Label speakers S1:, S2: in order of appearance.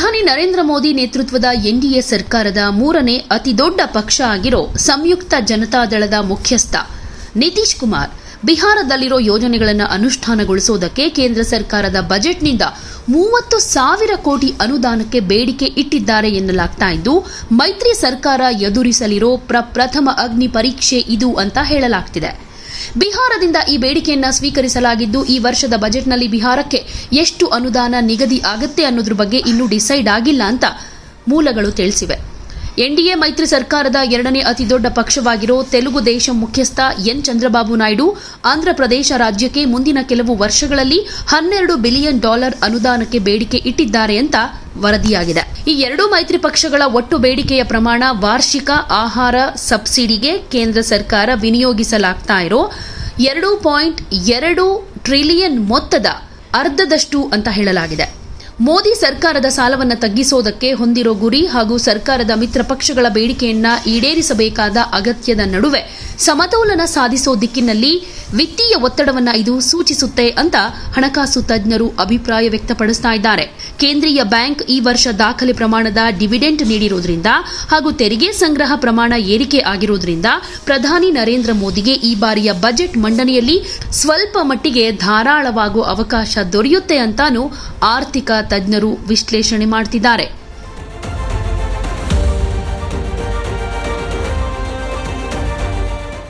S1: ಪ್ರಧಾನಿ ನರೇಂದ್ರ ಮೋದಿ ನೇತೃತ್ವದ ಎನ್ಡಿಎ ಸರ್ಕಾರದ ಮೂರನೇ ಅತಿದೊಡ್ಡ ಪಕ್ಷ ಆಗಿರೋ ಸಂಯುಕ್ತ ಜನತಾದಳದ ಮುಖ್ಯಸ್ಥ ನಿತೀಶ್ ಕುಮಾರ್ ಬಿಹಾರದಲ್ಲಿರೋ ಯೋಜನೆಗಳನ್ನು ಅನುಷ್ಠಾನಗೊಳಿಸುವುದಕ್ಕೆ ಕೇಂದ್ರ ಸರ್ಕಾರದ ಬಜೆಟ್ನಿಂದ ಮೂವತ್ತು ಸಾವಿರ ಕೋಟಿ ಅನುದಾನಕ್ಕೆ ಬೇಡಿಕೆ ಇಟ್ಟಿದ್ದಾರೆ ಎನ್ನಲಾಗ್ತಾ ಇದ್ದು, ಮೈತ್ರಿ ಸರ್ಕಾರ ಎದುರಿಸಲಿರೋ ಪ್ರಪ್ರಥಮ ಅಗ್ನಿ ಪರೀಕ್ಷೆ ಇದು ಅಂತ ಹೇಳಲಾಗ್ತಿದೆ. ಬಿಹಾರದಿಂದ ಈ ಬೇಡಿಕೆಯನ್ನ ಸ್ವೀಕರಿಸಲಾಗಿದ್ದು ಈ ವರ್ಷದ ಬಜೆಟ್ನಲ್ಲಿ ಬಿಹಾರಕ್ಕೆ ಎಷ್ಟು ಅನುದಾನ ನಿಗದಿ ಆಗತ್ತೆ ಅನ್ನೋದ್ರ ಬಗ್ಗೆ ಇನ್ನೂ ಡಿಸೈಡ್ ಆಗಿಲ್ಲ ಅಂತ ಮೂಲಗಳು ತಿಳಿಸಿವೆ. ಎನ್ಡಿಎ ಮೈತ್ರಿ ಸರ್ಕಾರದ ಎರಡನೇ ಅತಿದೊಡ್ಡ ಪಕ್ಷವಾಗಿರೋ ತೆಲುಗು ದೇಶಂ ಮುಖ್ಯಸ್ಥ ಎನ್. ಚಂದ್ರಬಾಬು ನಾಯ್ಡು ಆಂಧ್ರಪ್ರದೇಶ ರಾಜ್ಯಕ್ಕೆ ಮುಂದಿನ ಕೆಲವು ವರ್ಷಗಳಲ್ಲಿ ಹನ್ನೆರಡು ಬಿಲಿಯನ್ ಡಾಲರ್ ಅನುದಾನಕ್ಕೆ ಬೇಡಿಕೆ ಇಟ್ಟಿದ್ದಾರೆ ಅಂತ ವರದಿಯಾಗಿದೆ. ಈ ಎರಡೂ ಮೈತ್ರಿ ಪಕ್ಷಗಳ ಒಟ್ಟು ಬೇಡಿಕೆಯ ಪ್ರಮಾಣ ವಾರ್ಷಿಕ ಆಹಾರ ಸಬ್ಸಿಡಿಗೆ ಕೇಂದ್ರ ಸರ್ಕಾರ ವಿನಿಯೋಗಿಸಲಾಗ್ತಾ ಇರೋ ಎರಡು ಪಾಯಿಂಟ್ ಎರಡು ಟ್ರಿಲಿಯನ್ ಮೊತ್ತದ ಅರ್ಧದಷ್ಟು ಅಂತ ಹೇಳಲಾಗಿದೆ. ಮೋದಿ ಸರ್ಕಾರದ ಸಾಲವನ್ನು ತಗ್ಗಿಸೋದಕ್ಕೆ ಹೊಂದಿರೋ ಗುರಿ ಹಾಗೂ ಸರ್ಕಾರದ ಮಿತ್ರ ಪಕ್ಷಗಳ ಬೇಡಿಕೆಯನ್ನ ಈಡೇರಿಸಬೇಕಾದ ಅಗತ್ಯದ ನಡುವೆ ಸಮತೋಲನ ಸಾಧಿಸೋ ದಿಕ್ಕಿನಲ್ಲಿ ವಿತ್ತೀಯ ಒತ್ತಡವನ್ನು ಇದು ಸೂಚಿಸುತ್ತೆ ಅಂತ ಹಣಕಾಸು ತಜ್ಞರು ಅಭಿಪ್ರಾಯ ವ್ಯಕ್ತಪಡಿಸ್ತಾ ಇದ್ದಾರೆ. ಕೇಂದ್ರೀಯ ಬ್ಯಾಂಕ್ ಈ ವರ್ಷ ದಾಖಲೆ ಪ್ರಮಾಣದ ಡಿವಿಡೆಂಟ್ ನೀಡಿರೋದ್ರಿಂದ ಹಾಗೂ ತೆರಿಗೆ ಸಂಗ್ರಹ ಪ್ರಮಾಣ ಏರಿಕೆ ಆಗಿರೋದ್ರಿಂದ ಪ್ರಧಾನಿ ನರೇಂದ್ರ ಮೋದಿಗೆ ಈ ಬಾರಿಯ ಬಜೆಟ್ ಮಂಡನೆಯಲ್ಲಿ ಸ್ವಲ್ಪ ಮಟ್ಟಿಗೆ ಧಾರಾಳವಾಗುವ ಅವಕಾಶ ದೊರೆಯುತ್ತೆ ಅಂತಾನೂ ಆರ್ಥಿಕ ತಜ್ಞರು ವಿಶ್ಲೇಷಣೆ ಮಾಡ್ತಿದ್ದಾರೆ.